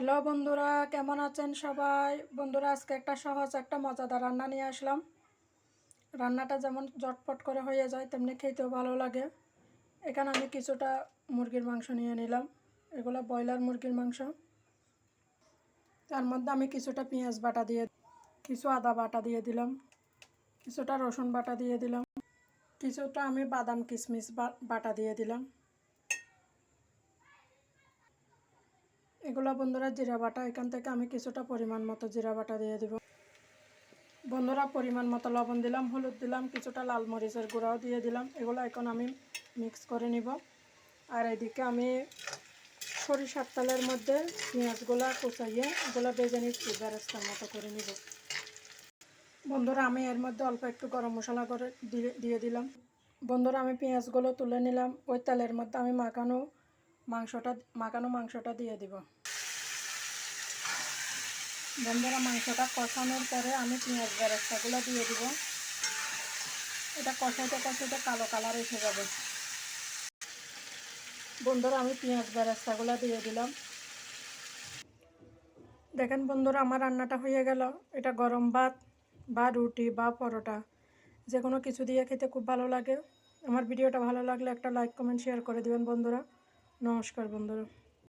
Hello বন্ধুরা, কেমন আছেন সবাই? বন্ধুরা, আজকে একটা সহজ, একটা মজাদার রান্না নিয়ে আসলাম। রান্নাটা যেমন জটপট করে হয়ে যায়, তেমনি খেতেও ভালো লাগে। এখানে আমি কিছুটা মুরগির মাংস নিয়ে নিলাম। এগুলো ব্রয়লার মুরগির মাংস। তার মধ্যে আমি কিছুটা পেঁয়াজ বাটা দিয়ে, কিছু আদা বাটা দিয়ে দিলাম, কিছুটা রসুন বাটা দিয়ে দিলাম, কিছুটা আমি বাদাম কিশমিশ বাটা দিয়ে দিলাম। এগুলো বন্ধুরা জিরা বাটা, এখান থেকে আমি কিছুটা পরিমাণ মতো জিরা বাটা দিয়ে দিব। বন্ধুরা পরিমাণ মতো লবণ দিলাম, হলুদ দিলাম, কিছুটা লাল মরিচের গুঁড়াও দিয়ে দিলাম। এগুলো এখন আমি মিক্স করে নিব। আর এদিকে আমি সরিষার তেলের মধ্যে পেঁয়াজগুলো কুচাইয়ে এগুলো বেজে নিচ্ছি বেরেস্তার মতো করে নিব। বন্ধুরা, আমি এর মধ্যে অল্প একটু গরম মশলা করে দিয়ে দিলাম। বন্ধুরা, আমি পেঁয়াজগুলো তুলে নিলাম। ওই তেলের মধ্যে আমি মাখানো মাংসটা মাখানো মাংসটা দিয়ে দিব। বন্ধুরা, মাংসটা কষানোর পরে আমি পেঁয়াজ বেরেস্তাগুলো দিয়ে দিব। এটা কষাইতে কষাইতে কালো কালার এসে যাবে। বন্ধুরা, আমি পেঁয়াজ বেরেস্তাগুলো দিয়ে দিলাম। দেখেন বন্ধুরা, আমার রান্নাটা হয়ে গেল। এটা গরম ভাত বা রুটি বা পরোটা, যে কোনো কিছু দিয়ে খেতে খুব ভালো লাগে। আমার ভিডিওটা ভালো লাগলে একটা লাইক, কমেন্ট, শেয়ার করে দিবেন বন্ধুরা। নমস্কার বন্ধুরা।